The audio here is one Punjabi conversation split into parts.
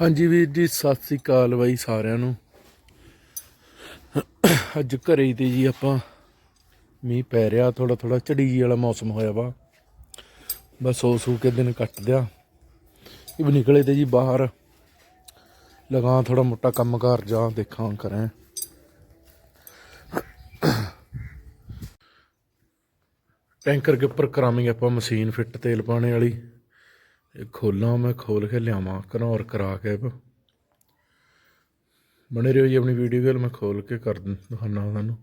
ਹਾਂਜੀ ਵੀਰ ਜੀ, ਸਤਿ ਸ੍ਰੀ ਅਕਾਲ ਬਾਈ ਸਾਰਿਆਂ ਨੂੰ। ਅੱਜ ਘਰੇ ਹੀ ਤੇ ਜੀ ਆਪਾਂ ਮੀਂਹ ਪੈ ਰਿਹਾ ਥੋੜਾ ਥੋੜਾ ਝੜੀ ਜੀ ਵਾਲਾ ਮੌਸਮ ਹੋਇਆ ਵਾ। ਬਸ ਸੋ ਸੂ ਕੇ ਦਿਨ ਕੱਟ ਦਿਆ। ਇਹ ਵੀ ਨਿਕਲੇ ਤੇ ਜੀ ਬਾਹਰ। ਲਗਾ ਥੋੜਾ ਮੋਟਾ ਕੰਮ ਕਰ ਜਾ ਦੇਖਾਂ ਕਰਾਂ। ਟੈਂਕਰ ਕੇ ਉੱਪਰ ਕਰਾਵਾਂਗੇ ਆਪਾਂ ਮਸ਼ੀਨ ਫਿੱਟ ਤੇਲ ਪਾਣੇ ਵਾਲੀ। ਇਹ ਖੋਲਾਂ, ਮੈਂ ਖੋਲ ਕੇ ਲਿਆਵਾਂ ਘਨੌਰ ਕਰਾ ਕੇ ਬ- ਬਣੇ ਰਹੋ ਜੀ ਆਪਣੀ ਵੀਡੀਓ ਗੱਲ ਮੈਂ ਖੋਲ ਕੇ ਕਰ ਦਿੰ- ਦਿਖਾਨਾ ਤੁਹਾਨੂੰ।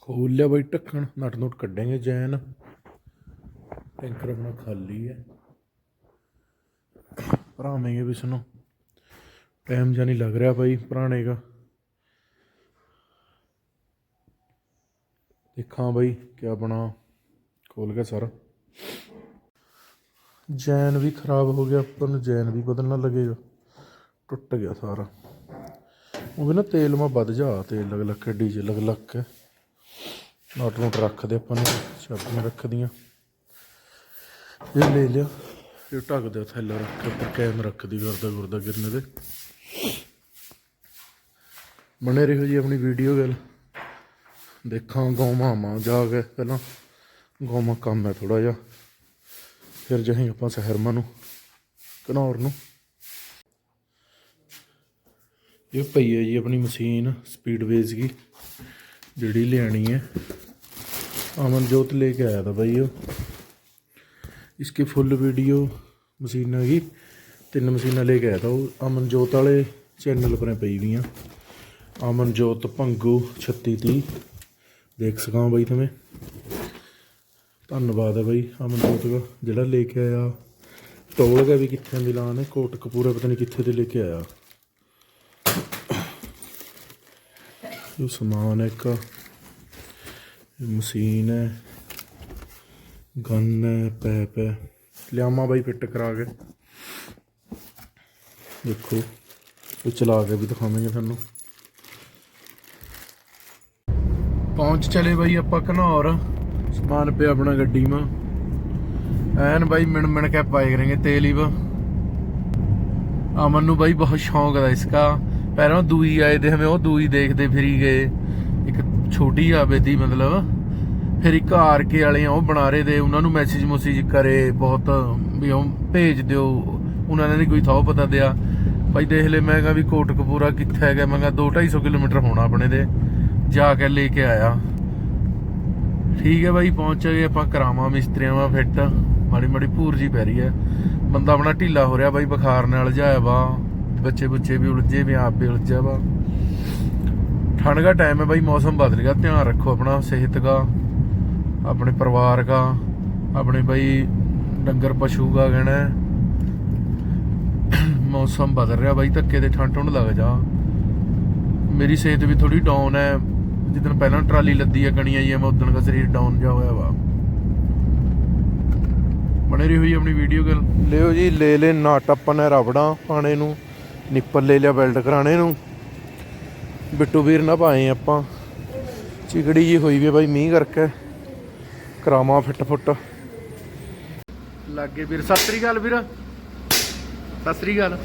ਖੋਲ ਲਿਆ ਬਈ ਢੱਕਣ, ਨਟ ਨੁਟ ਕੱਢਾਂਗੇ ਜੈਨ। ਟੈਂਕਰ ਆਪਣਾ ਖਾਲੀ ਹੈ। ਭਰਾਵਾਂਗੇ ਵੀ ਸੁਣੋ। ਟਾਈਮ ਜਾਂ ਨਹੀਂ ਲੱਗ ਰਿਹਾ ਬਾਈ ਭਰਾਣੇ ਦਾ। ਦੇਖਾਂ ਬਾਈ ਕਿਆ ਆਪਣਾ ਖੋਲ ਕੇ ਸਾਰਾ। ਜੈਨ ਵੀ ਖਰਾਬ ਹੋ ਗਿਆ, ਆਪਾਂ ਨੂੰ ਜੈਨ ਵੀ ਬਦਲਣਾ ਲੱਗੇਗਾ ਟੁੱਟ ਗਿਆ ਸਾਰਾ। ਉਹ ਵੀ ਨਾ ਤੇਲ ਮਾ ਵੱਧ ਜਾ, ਤੇਲ ਲਗ ਲੱਗ ਕੇ ਡੀਜ਼ਲ ਲਗ ਲੱਗ ਕੇ। ਨੋਟ ਨਟ ਰੱਖਦੇ ਆਪਾਂ ਨੂੰ ਚਾਬੀਆਂ ਰੱਖਦੀਆਂ। ਇਹ ਲੈ ਲਿਆ। ਇਹ ਢੱਕ ਦੇ ਥੱਲੇ ਰੱਖ ਕੇ, ਉੱਪਰ ਕੈਮ ਰੱਖਦੀ ਗੁਰਦਾ ਗੁਰਦਾ ਗਿਰਨੇ ਦੇ। ਬਣੇ ਰਹੋ ਜੀ ਆਪਣੀ ਵੀਡੀਓ ਗੱਲ। ਦੇਖਾਂ ਗੌਮਾਂ ਮਾਂ ਜਾ ਕੇ ਪਹਿਲਾਂ। ਗੌਮਾਂ ਕੰਮ ਹੈ ਥੋੜਾ ਜਿਹਾ। ਫਿਰ ਜਾਹੀਂ ਆਪਾਂ ਸਹਿਰਮਾ ਨੂੰ ਘਨੌਰ ਨੂੰ ਇਹ ਪਈ ਹੈ ਜੀ ਆਪਣੀ ਮਸ਼ੀਨ ਸਪੀਡਵੇਜ਼ ਦੀ ਜਿਹੜੀ ਲਿਆਣੀ ਹੈ ਅਮਨਜੋਤ ਲੈ ਕੇ ਆਇਆ था भाई ਉਹ इसकी फुल वीडियो ਮਸ਼ੀਨ ਹੈਗੀ ਤਿੰਨ ਮਸ਼ੀਨਾਂ ਲੈ ਕੇ ਆਇਆ था ਉਹ ਅਮਨਜੋਤ ਵਾਲੇ ਚੈਨਲ ਪਰ ਪਈ ਵੀਆਂ ਅਮਨਜੋਤ ਭੰਗੂ 3630 ਦੇਖ ਸਕਾਂ ਬਾਈ ਤੁਮੇ ਧੰਨਵਾਦ ਹੈ ਬਾਈ, ਅਮਨਜੋਤ ਦਾ ਜਿਹੜਾ ਲੈ ਕੇ ਆਇਆ, ਟੋਲ ਗਿਆ ਵੀ ਕਿੱਥੇ ਮਿਲਾਨ ਹੈ, ਕੋਟਕਪੂਰਾ, ਪਤਾ ਨਹੀਂ ਕਿੱਥੇ ਤੇ ਲੈ ਕੇ ਆਇਆ। ਇਹ ਸਮਾਨ ਹੈ ਇੱਕ। ਮਸ਼ੀਨ ਹੈ, ਗਨ ਹੈ, ਪੈਪ ਹੈ। ਲਿਆਮਾ ਬਾਈ ਫਿੱਟ ਕਰਾ ਕੇ। ਦੇਖੋ ਇਹ ਚਲਾ ਕੇ ਵੀ ਦਿਖਾਵਾਂਗੇ ਤੁਹਾਨੂੰ। ਪਹੁੰਚ ਚਲੇ ਬਾਈ ਆਪਾਂ ਘਨੌਰ। ਸਮਾਨ ਪਿਆ ਆਪਣਾ ਗੱਡੀ ਮਾ। ਐਨ ਬਾਈ ਮਿਣ ਮਿਣ ਕੇ ਪਾਏ ਕਰਾਂਗੇ ਤੇਲ ਹੀ ਵਾ। ਅਮਨ ਨੂੰ ਬਾਈ ਬਹੁਤ ਸ਼ੌਂਕ ਦਾ ਇਸਕਾ ਪਹਿਲਾਂ ਦੂਈ ਆਏ ਤੇ ਹਮੇ ਉਹ ਦੂਈ ਦੇਖਦੇ ਫਿਰੀ ਗਏ। ਇੱਕ ਛੋਟੀ ਆਵੇ ਦੀ ਮਤਲਬ। ਫਿਰ ਇੱਕ ਆਰ ਕੇ ਵਾਲੇ ਆ ਉਹ ਬਣਾ ਰਹੇ ਦੇ ਉਹਨਾਂ ਨੂੰ ਮੈਸੇਜ ਮੁਸੇਜ ਕਰੇ ਬਹੁਤ ਵੀ ਉਹ ਭੇਜ ਦਿਓ। ਉਹਨਾਂ ਨੇ ਕੋਈ ਥਾਂ ਪਤਾ ਦਿਆ। ਭਾਈ ਦੇਖ ਲੈ, ਮੈਂ ਕਿਹਾ ਵੀ ਕੋਟਕਪੂਰਾ ਕਿੱਥੇ ਹੈਗਾ? ਮੈਂ ਕਿਹਾ 2 250 ਕਿਲੋਮੀਟਰ ਹੋਣਾ ਆਪਣੇ ਦੇ ਜਾ ਕੇ ਲੈ ਕੇ ਆਇਆ। ਠੀਕ ਹੈ ਬਾਈ, ਪਹੁੰਚ ਗਏ ਆਪਾਂ ਕਰਾਵਾਂ ਮਿਸਤਰੀਆਂ ਵਾ ਫਿੱਟ ਮਾੜੀ ਮਾੜੀ ਭੂਰ ਜੀ ਪੈ ਰਹੀ ਹੈ। ਬੰਦਾ ਆਪਣਾ ਢੀਲਾ ਹੋ ਰਿਹਾ ਬਾਈ, ਬੁਖਾਰ ਨਾਲ ਜਾਇਆ ਵਾ। ਬੱਚੇ ਬੁੱਚੇ ਵੀ ਉਲਝੇ ਵੀ, ਆਪ ਵੀ ਉਲਝਿਆ ਵਾ। ਠੰਡ ਦਾ ਟਾਈਮ ਹੈ ਬਾਈ, ਮੌਸਮ ਬਦਲ ਗਿਆ। ਧਿਆਨ ਰੱਖੋ ਆਪਣਾ ਸਿਹਤ ਦਾ, ਆਪਣੇ ਪਰਿਵਾਰ ਦਾ, ਆਪਣੇ ਬਾਈ ਡੰਗਰ ਪਸ਼ੂ ਦਾ ਕਹਿਣਾ ਮੌਸਮ ਬਦਲ ਰਿਹਾ ਬਾਈ, ਧੱਕੇ ਦੇ ਠੰਡ ਠੰਡ ਲੱਗ ਜਾ। ਮੇਰੀ ਸਿਹਤ ਵੀ ਥੋੜੀ ਡਾਊਨ ਹੈ। ਜਿੱਦਣ ਪਹਿਲਾਂ ਟਰਾਲੀ ਲੱਦੀ ਆ ਕਣੀਆਂ ਜੀ ਮੈਂ ਉਦੋਂ ਦਾ ਸਰੀਰ ਡਾਊਨ ਜਾ ਹੋਇਆ ਵਾ। ਬਣੇ ਰਹੀ ਹੋਈ ਆਪਣੀ ਵੀਡੀਓ ਗੱਲ ਲਿਓ ਜੀ ਲੈ ਲੈ ਨਾਟ ਆਪਾਂ ਨੇ ਰਬੜਾਂ ਪਾਣੇ ਨੂੰ ਨਿੱਪਲ ਲੈ ਲਿਆ ਬੈਲਟ ਕਰਾਣੇ ਨੂੰ। ਬਿੱਟੂ ਵੀਰ ਨਾ ਪਾਏ ਆਪਾਂ। ਚਿਗੜੀ ਜੀ ਹੋਈ ਵੀ ਆ ਬਾਈ ਮੀਂਹ ਕਰਕੇ। ਕਰਾਵਾਂ ਫਿੱਟ ਫੁੱਟ। ਲੱਗੇ ਵੀਰ ਸਤਿ ਸ੍ਰੀ ਅਕਾਲ ਵੀਰ। ਸਤਿ ਸ੍ਰੀ ਅਕਾਲ।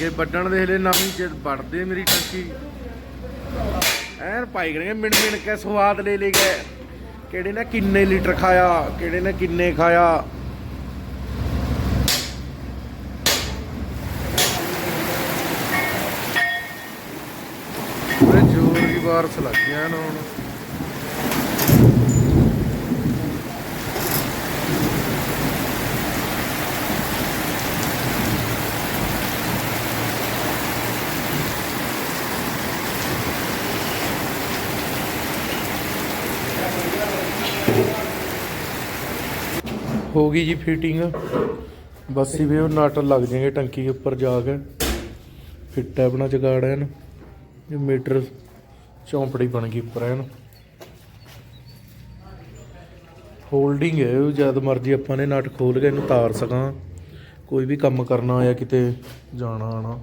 ਲੱਗੇ ਵੱਢਣ ਦੇਖ ਲੈ ਨਵੀਂ ਜੇ ਵੱਢਦੇ ਮੇਰੀ ਟੰਕੀ। ਐਨ ਪਾਈ ਕਰਾਂਗੇ ਮਿੰਟ ਮਿੰਟ ਕੇ ਸਵਾਦ ਲੈ ਲੈ ਗਏ ਕਿਹੜੇ ਨੇ ਕਿੰਨੇ ਲੀਟਰ ਖਾਇਆ, ਕਿਹੜੇ ਨੇ ਕਿੰਨੇ ਖਾਇਆ। ਜ਼ੋਰ ਦੀ ਬਾਰਸ ਲੱਗ ਗਿਆ ਨਾ ਹੁਣ। ਹੋ ਗਈ ਜੀ ਫਿਟਿੰਗ ਬਸ ਹੀ ਵੀ ਉਹ ਨਟ ਲੱਗ ਜਾਣਗੇ ਟੰਕੀ ਦੇ ਉੱਪਰ ਜਾ ਕੇ। ਫਿੱਟ ਹੈ ਆਪਣਾ ਜਗਾੜ ਐਨ ਇਹ ਮੀਟਰ ਚੌਂਪੜੀ ਬਣ ਗਈ ਉੱਪਰ ਐਨ ਹੋਲਡਿੰਗ ਹੈ ਉਹ, ਜਦ ਮਰਜ਼ੀ ਆਪਾਂ ਨੇ ਨਟ ਖੋਲ ਕੇ ਇਹਨੂੰ ਤਾਰ ਸਕਾਂ। ਕੋਈ ਵੀ ਕੰਮ ਕਰਨਾ ਜਾਂ ਕਿਤੇ, ਜਾਣਾ ਆਣਾ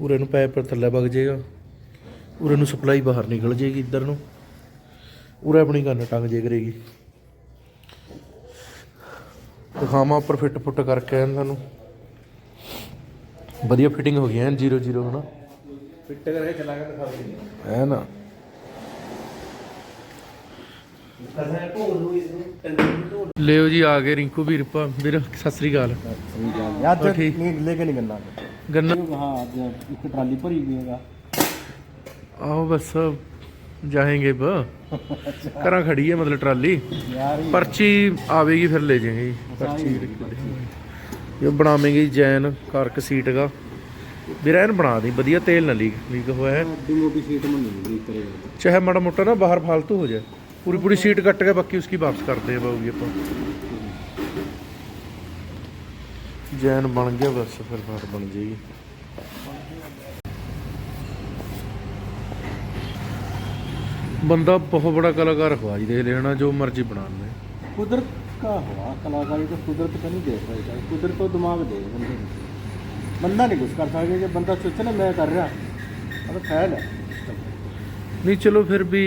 ਉਰੇ ਨੂੰ ਪੈਪ ਪਰ ਥੱਲੇ ਵਗ ਜਾਏਗਾ। ਉਰੇ ਨੂੰ ਸਪਲਾਈ ਬਾਹਰ ਨਿਕਲ ਜੇਗੀ ਇੱਧਰ ਨੂੰ। ਉਰੇ ਆਪਣੀ ਕੰਨ ਟੰਗ ਜੇ ਕਰੇਗੀ। ਦਿਖਾਵਾਂ ਉੱਪਰ ਫਿੱਟ ਫੁੱਟ ਕਰਕੇ ਇਹਨਾਂ ਨੂੰ। ਵਧੀਆ ਫਿਟਿੰਗ ਹੋ ਗਈ ਐ 00 ਹਨਾ? ਫਿੱਟ ਕਰਕੇ ਚਲਾ ਕੇ ਦਿਖਾ ਦਿੰਦੇ ਹੈ ਨਾ। ਲਿਓ ਜੀ ਆ ਗਏ ਰਿੰਕੂ ਵੀਰ ਪਾ ਵੀਰ ਸਤਿ ਸ੍ਰੀ ਅਕਾਲ। ਯਾਦ ਨਹੀਂ ਲੈ ਕੇ ਨਹੀਂ ਗੰਨਾ। ਗੰਨਾ? ਹਾਂ ਇੱਕ ਟਰਾਲੀ ਭਰੀ ਹੋਈ ਹੈਗਾ। ਆਹੋ ਬਸ। ਜਾਏਂਗੇ ਬ। ਕਰਾਂ ਖੜੀ ਹੈ ਮਤਲਬ ਟਰਾਲੀ। ਪਰਚੀ ਆਵੇਗੀ ਫਿਰ ਲੈ ਜਾਏਂਗੇ ਪਰਚੀ ਇਹ ਬਣਾਵੇਂਗੇ ਜੈਨ ਕਾਰਕ ਸੀਟ ਦਾ। ਵੀਰੈਨ ਬਣਾ ਦੇ ਵਧੀਆ ਤੇਲ ਨਾ ਲੀਕ ਲੀਕ ਹੋਇਆ ਹੈ। ਚਾਹੇ ਮਾੜਾ ਮੋਟਾ ਨਾ ਬਾਹਰ ਫालतू ਹੋ ਜਾਏ। ਪੂਰੀ ਪੂਰੀ ਸੀਟ ਕੱਟ ਕੇ ਬਾਕੀ ਉਸकी ਵਾਪਸ ਕਰਦੇ ਆ ਬਾਊ ਜੀ ਆਪਾਂ। ਜੈਨ ਬਣ ਗਿਆ ਬਸ ਫਿਰ ਬਾਹਰ ਬਣ ਜੇਗੀ ਬੰਦਾ ਬਹੁਤ ਬੜਾ ਕਲਾਕਾਰ ਹੋਆ ਜੀ ਦੇਖ ਲੈਣਾ ਜੋ ਮਰਜ਼ੀ ਬਣਾ ਲੈ ਕੁਦਰਤ ਦਾ ਹੋਆ ਕਲਾਕਾਰੀ ਤਾਂ ਕੁਦਰਤ ਤਾਂ ਨਹੀਂ ਦੇਖ ਸਕਦਾ ਕੁਦਰਤ ਤੋਂ ਦਿਮਾਗ ਦੇ ਬੰਦੇ ਬੰਦਾ ਨਹੀਂ ਕੁਛ ਕਰ ਸਕਦਾ ਜੇ ਬੰਦਾ ਸੋਚੇ ਨਾ ਮੈਂ ਕਰ ਰਿਹਾ ਉਹ ਫੈਲ ਹੈ। ਨਹੀਂ ਚਲੋ ਫਿਰ ਵੀ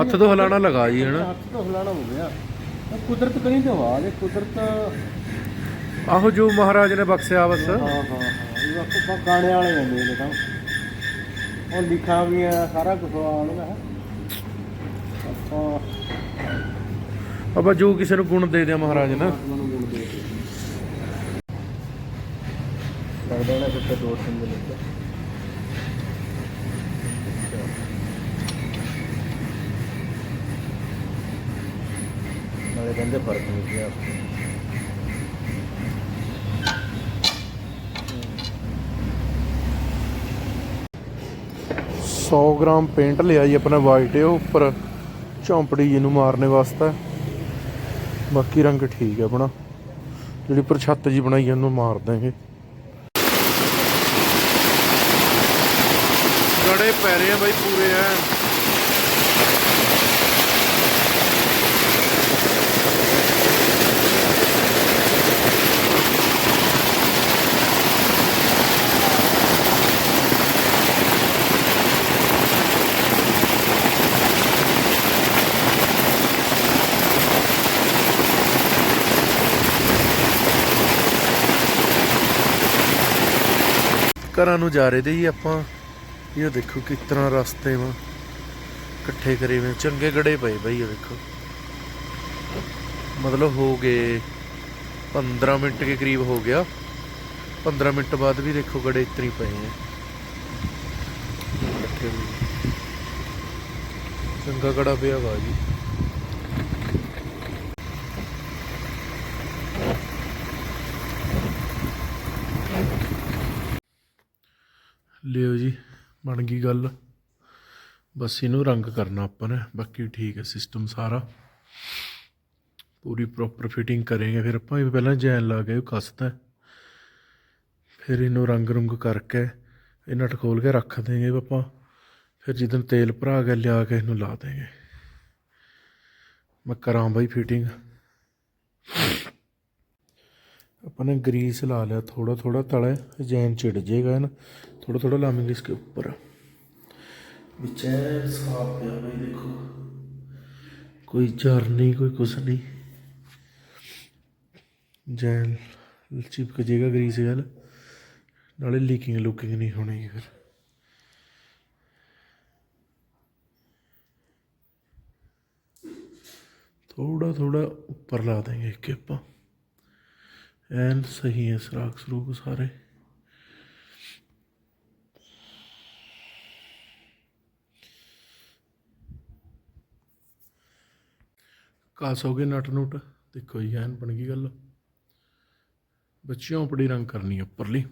ਹੱਥ ਤੋਂ ਹਿਲਾਣਾ ਲਗਾ ਜੀ ਹਨਾ? ਹੱਥ ਤੋਂ ਹਿਲਾਣਾ ਹੋ ਗਿਆ। ਕੁਦਰਤ ਕਰੀ ਤੇ ਹੋਆ ਜੇ ਕੁਦਰਤ ਆਹੋ ਜੋ ਮਹਾਰਾਜ ਨੇ ਬਖਸ਼ਿਆ ਬਸ। ਹਾਂ ਹਾਂ ਇਹ ਆਪਾਂ ਗਾਣੇ ਵਾਲੇ ਨੇ ਤਾਂ। ਉਹ ਲਿਖਾ ਵੀ ਆ ਸਾਰਾ ਕੁਝ ਆ ਉਹਨਾਂ ਆਪਾਂ ਜੋ ਕਿਸੇ ਨੂੰ ਗੁਣ ਦੇ ਦਿਆ ਮਹਾਰਾਜ ਨੇ। ਆਤਮਾ ਨੂੰ ਗੁਣ ਦੇ ਫਿਰ ਦੋ ਤਿੰਨ ਦਿਨ ਵਿੱਚ ਨਾਲੇ ਕਹਿੰਦੇ ਫ਼ਰਕ ਨਹੀਂ ਪਿਆ। 100 ਗ੍ਰਾਮ ਪੇਂਟ ਲਿਆ ਜੀ ਆਪਣਾ ਵਾਈਟ ਉਹ ਉੱਪਰ। ਝੌਂਪੜੀ ਜੀ ਨੂੰ ਮਾਰਨੇ ਵਾਸਤੇ। ਬਾਕੀ ਰੰਗ ਠੀਕ ਹੈ ਆਪਣਾ। ਜਿਹੜੀ ਉੱਪਰ ਛੱਤ ਜੀ ਬਣਾਈ ਉਹਨੂੰ ਮਾਰ ਦਾਂਗੇ ਗੜੇ ਪੈ ਰਹੇ ਆ ਬਾਈ ਪੂਰੇ ਆ ਘਰਾਂ ਨੂੰ ਜਾ ਰਹੇ ਤੇ ਜੀ ਆਪਾਂ। ਇਹ ਦੇਖੋ ਕਿਸ ਤਰ੍ਹਾਂ ਰਸਤੇ ਵਾ। ਇਕੱਠੇ ਕਰੇ ਵੇ ਚੰਗੇ ਗੜੇ ਪਏ ਬਾਈ ਇਹ ਦੇਖੋ। ਮਤਲਬ ਹੋ ਗਏ 15 ਮਿੰਟ ਕੇ ਕਰੀਬ ਹੋ ਗਿਆ। 15 ਮਿੰਟ ਬਾਅਦ ਵੀ ਦੇਖੋ ਗੜੇ ਇਤਨੀ ਪਏ ਆ। ਇਕੱਠੇ ਚੰਗਾ ਗੜਾ ਪਿਆ ਵਾ ਜੀ। ਲਿਓ ਜੀ, ਬਣ ਗਈ ਗੱਲ। ਬਸ ਇਹਨੂੰ ਰੰਗ ਕਰਨਾ ਆਪਾਂ ਨੇ, ਬਾਕੀ ਠੀਕ ਹੈ ਸਿਸਟਮ ਸਾਰਾ। ਪੂਰੀ ਪ੍ਰੋਪਰ ਫਿਟਿੰਗ ਕਰਾਂਗੇ, ਫਿਰ ਆਪਾਂ ਇਹ ਪਹਿਲਾਂ ਜੈਨ ਲਾ ਕੇ ਕੱਸਦਾ ਫਿਰ ਇਹਨੂੰ ਰੰਗ ਰੰਗ ਕਰਕੇ ਇਹ ਨਟ ਕੇ ਰੱਖ ਦੇਗੇ ਆਪਾਂ। ਫਿਰ ਜਦੋਂ ਤੇਲ ਭਰਾ ਕੇ ਲਿਆ ਕੇ ਇਹਨੂੰ ਲਾ ਦੇਗੇ। ਮੈਂ ਕਰਾਂ ਬਾਈ ਫਿਟਿੰਗ ਆਪਾਂ ਨੇ ਗਰੀਸ ਲਾ ਲਿਆ ਥੋੜਾ ਥੋੜਾ ਤਲੇ, ਜੈਨ ਚਿੜ ਜੇਗਾ ਨਾ थोड़ा थोड़ा लामेंगे इसके ऊपर। भाई देखो। कोई जर नहीं कोई कुछ नहीं। जैन चिपक जाएगा ग्रीस गल। नाले लीकिंग लुकिंग नहीं होनी फिर। थोड़ा थोड़ा ऊपर ला देंगे एक एन सही है सुराख सरूख सारे। ਸਾਰੇ ਹੋ ਗਏ ਨਟ ਨੁਟ। ਦੇਖੋ ਜੀ, ਐਨ ਬਣ ਗਈ ਗੱਲ। ਬੱਚਿਆਂ ਉਪੜੀ ਰੰਗ ਕਰਨੀ ਉੱਪਰਲੀ।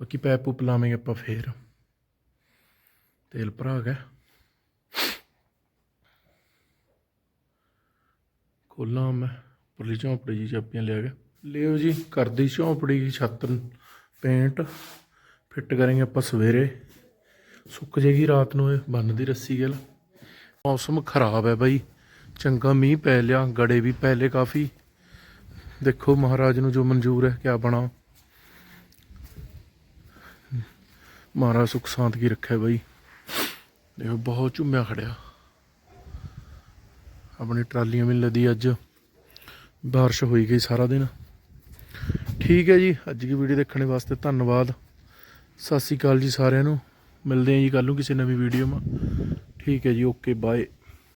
ਬਾਕੀ ਪੈਪ ਉਪ ਲਾਵਾਂਗੇ ਆਪਾਂ ਫੇਰ। ਤੇਲ ਭਰਾ ਗਿਆ। ਖੋਲਾਂ ਮੈਂ। ਉੱਪਰਲੀ ਝੌਂਪੜੀ ਜੀ ਚਾਪੀਆਂ ਲਿਆ ਗਿਆ ਲਿਓ ਜੀ, ਕਰਦੀ ਝੌਂਪੜੀ ਦੀ ਛੱਤ ਪੇਂਟ। ਫਿੱਟ ਕਰਾਂਗੇ ਆਪਾਂ ਸਵੇਰੇ। ਸੁੱਕ ਜੇਗੀ ਰਾਤ ਨੂੰ ਇਹ, ਬੰਨਦੀ ਰੱਸੀ ਗੱਲ। ਮੌਸਮ ਖਰਾਬ ਹੈ ਬਾਈ। ਚੰਗਾ ਮੀਂਹ ਪੈ ਲਿਆ, ਗੜੇ ਵੀ ਪੈ ਲਏ ਕਾਫੀ। ਦੇਖੋ ਮਹਾਰਾਜ ਨੂੰ ਜੋ ਮਨਜ਼ੂਰ ਹੈ, ਕਿਆ ਬਣਾ। ਮਹਾਰਾਜ ਸੁਖ ਸ਼ਾਂਤ ਕੀ ਰੱਖੇ ਬਾਈ। ਦੇਖੋ ਬਹੁਤ ਝੁੰਮਿਆ ਖੜਿਆ। ਆਪਣੀ ਟਰਾਲੀਆਂ ਵੀ ਨੀ ਲੱਦੀ ਅੱਜ। ਬਾਰਿਸ਼ ਹੋਈ ਗਈ ਸਾਰਾ ਦਿਨ। ਠੀਕ ਹੈ ਜੀ, ਅੱਜ ਦੀ ਵੀਡੀਓ ਦੇਖਣ ਵਾਸਤੇ ਧੰਨਵਾਦ। ਸਤਿ ਸ਼੍ਰੀ ਅਕਾਲ ਜੀ ਸਾਰਿਆਂ ਨੂੰ। ਮਿਲਦੇ ਹਾਂ ਜੀ ਕੱਲ ਨੂੰ ਕਿਸੇ ਨਵੀਂ ਵੀਡੀਓ 'ਮਾ ਠੀਕ ਹੈ ਜੀ ਓਕੇ ਬਾਏ